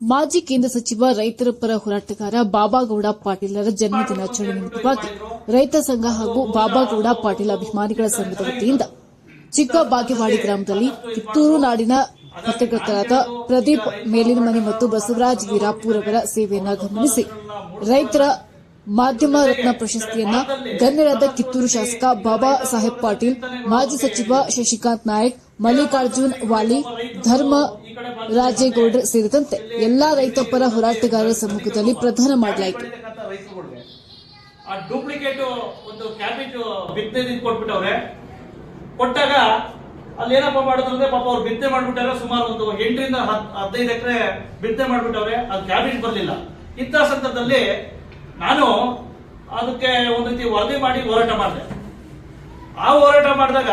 ಮಾಜಿ ಕೇಂದ್ರ ಸಚಿವ ರೈತರ ಪರ ಹೋರಾಟಗಾರ ಬಾಬಾಗೌಡ ಪಾಟೀಲರ ಜನ್ಮ ದಿನಾಚರಣೆ ನಿಮಿತ್ತವಾಗಿ ರೈತ ಸಂಘ ಹಾಗೂ ಬಾಬಾಗೌಡ ಪಾಟೀಲ್ ಅಭಿಮಾನಿಗಳ ಸಂಘದ ವತಿಯಿಂದ ಚಿಕ್ಕ ಗ್ರಾಮದಲ್ಲಿ ಕಿತ್ತೂರು ನಾಡಿನ ಪತ್ರಕರ್ತರಾದ ಪ್ರದೀಪ್ ಮೇಲಿನಮನೆ ಮತ್ತು ಬಸವರಾಜ್ ವೀರಾಪುರ್ ಅವರ ಸೇವೆಯನ್ನು ಗಮನಿಸಿ ರೈತರ ಮಾಧ್ಯಮ ರತ್ನ ಪ್ರಶಸ್ತಿಯನ್ನ ಗಣ್ಯರಾದ ಕಿತ್ತೂರು ಶಾಸಕ ಬಾಬಾ ಸಾಹೇಬ್ ಪಾಟೀಲ್, ಮಾಜಿ ಸಚಿವ ಶಶಿಕಾಂತ್ ನಾಯಕ್, ಮಲ್ಲಿಕಾರ್ಜುನ್ ವಾಲಿ, ಧರ್ಮ ರಾಜೇಗೌಡ್ರ ಸೇರಿದಂತೆ ಎಲ್ಲಾ ರೈತಪರ ಹೋರಾಟಗಾರರ ಸಮ್ಮುಖದಲ್ಲಿ ಪ್ರಧಾನ ಮಾಡಲಾಯಿತು. ಆ ಡೂಪ್ಲಿಕೇಟ್ ಒಂದು ಕ್ಯಾಬೇಜ್ ಬಿತ್ತನೆ ಕೊಟ್ಬಿಟ್ಟವ್ರೆ. ಕೊಟ್ಟಾಗ ಅಲ್ಲಿ ಏನಪ್ಪ ಅಂದ್ರೆ ಪಾಪ ಅವ್ರು ಬಿತ್ತನೆ ಮಾಡ್ಬಿಟ್ಟಾರೆ ಸುಮಾರು ಒಂದು ಎಂಟರಿಂದ ಹದಿನೈದು ಎಕರೆ ಬಿತ್ತನೆ ಮಾಡ್ಬಿಟ್ಟವ್ರೆ. ಅದು ಕ್ಯಾಬೇಜ್ ಬರಲಿಲ್ಲ. ಇಂಥ ಸಂದರ್ಭದಲ್ಲಿ ನಾನು ಅದಕ್ಕೆ ಒಂದು ರೀತಿ ವರದಿ ಮಾಡಿ ಹೋರಾಟ ಮಾಡಿದೆ. ಆ ಹೋರಾಟ ಮಾಡಿದಾಗ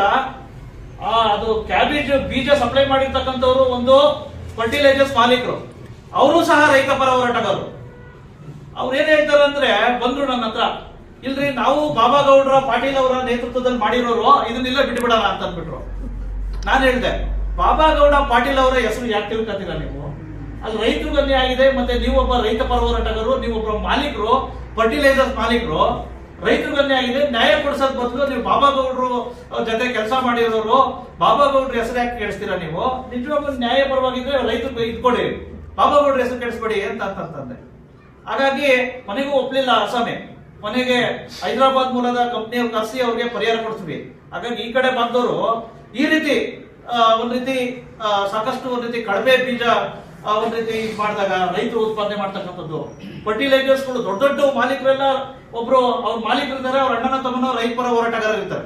ಆ, ಅದು ಕ್ಯಾಬೇಜ್ ಬೀಜ ಸಪ್ಲೈ ಮಾಡಿರ್ತಕ್ಕಂಥವ್ರು ಒಂದು ಫರ್ಟಿಲೈಸರ್ಸ್ ಮಾಲೀಕರು. ಅವರು ಸಹ ರೈತ ಪರ ಹೋರಾಟಗಾರರು. ಅವ್ರು ಏನ್ ಹೇಳ್ತಾರೆ ಅಂದ್ರೆ, ಬಂದ್ರು ನನ್ನ ಹತ್ರ, ಇಲ್ರಿ, ನಾವು ಬಾಬಾ ಗೌಡ್ರ ಪಾಟೀಲ್ ಅವರ ನೇತೃತ್ವದಲ್ಲಿ ಮಾಡಿರೋರು ಇದನ್ನೆಲ್ಲ ಬಿಟ್ಬಿಡೋಣ ಅಂತ ಅಂದ್ಬಿಟ್ರು. ನಾನು ಹೇಳ್ದೆ ಬಾಬಾ ಗೌಡ ಪಾಟೀಲ್ ಅವರ ಹೆಸರು ಯಾಕೆ ತಿಳ್ಕೊತೀರಾ ನೀವು? ಅಲ್ಲಿ ರೈತರು ಗಣ್ಯ ಆಗಿದೆ, ಮತ್ತೆ ನೀವೊಬ್ಬ ರೈತ ಪರ ಹೋರಾಟಗಾರರು, ನೀವೊಬ್ಬ ಮಾಲೀಕರು ಫರ್ಟಿಲೈಸರ್ಸ್ ಮಾಲೀಕರು ರೈತರು ಆಗಿದೆ, ನ್ಯಾಯ ಕೊಡಿಸೋದ್ ಬದಲು ನೀವು ಬಾಬಾ ಗೌಡ್ರು ಜೊತೆ ಕೆಲಸ ಮಾಡಿರೋರು, ಬಾಬಾ ಗೌಡ್ರ ಹೆಸರು ಯಾಕೆ ಕೇಳಿಸ್ತೀರಾ ನೀವು? ನಿಜವಾಗ್ಲೂ ನ್ಯಾಯ ಪರವಾಗಿದ್ರೆ ರೈತರು ಇದ್ಕೊಡಿ ಬಾಬಾ ಗೌಡ್ರ ಹೆಸರು ಕೇಳಿಸ್ಬೇಡಿ ಅಂತ ಅಂತಂದೆ. ಹಾಗಾಗಿ ಮನೆಗೂ ಒಪ್ಲಿಲ್ಲ ಅಸಾಮೆ ಮನೆಗೆ ಹೈದರಾಬಾದ್ ಮೂಲದ ಕಂಪ್ನಿಯವ್ರು ಕರೆಸಿ ಅವ್ರಿಗೆ ಪರಿಹಾರ ಕೊಡ್ತೀವಿ ಹಾಗಾಗಿ ಈ ಕಡೆ ಬಂದವರು ಈ ರೀತಿ ಒಂದ್ ರೀತಿ ಸಾಕಷ್ಟು ಒಂದ್ ರೀತಿ ಕಡಿಮೆ ಬೀಜ ಒಂದ್ ರೀತಿ ಮಾಡಿದಾಗ, ರೈತರು ಉತ್ಪಾದನೆ ಮಾಡ್ತಕ್ಕಂಥದ್ದು. ಫರ್ಟಿಲೈಸರ್ಸ್ಗಳು ದೊಡ್ಡ ದೊಡ್ಡ ಮಾಲೀಕರೆಲ್ಲ ಒಬ್ರು ಅವ್ರ ಮಾಲೀಕರು ಇದ್ದಾರೆ ಅವ್ರ ಅಣ್ಣನ ತಮ್ಮನ ರೈತ ಪರ ಹೋರಾಟಗಾರರು ಇರ್ತಾರೆ.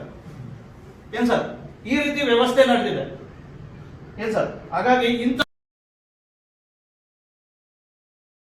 ಏನ್ ಸರ್? ಈ ರೀತಿ ವ್ಯವಸ್ಥೆ ನಡೆದಿದೆ. ಏನ್ ಸರ್? ಹಾಗಾಗಿ ಇಂಥ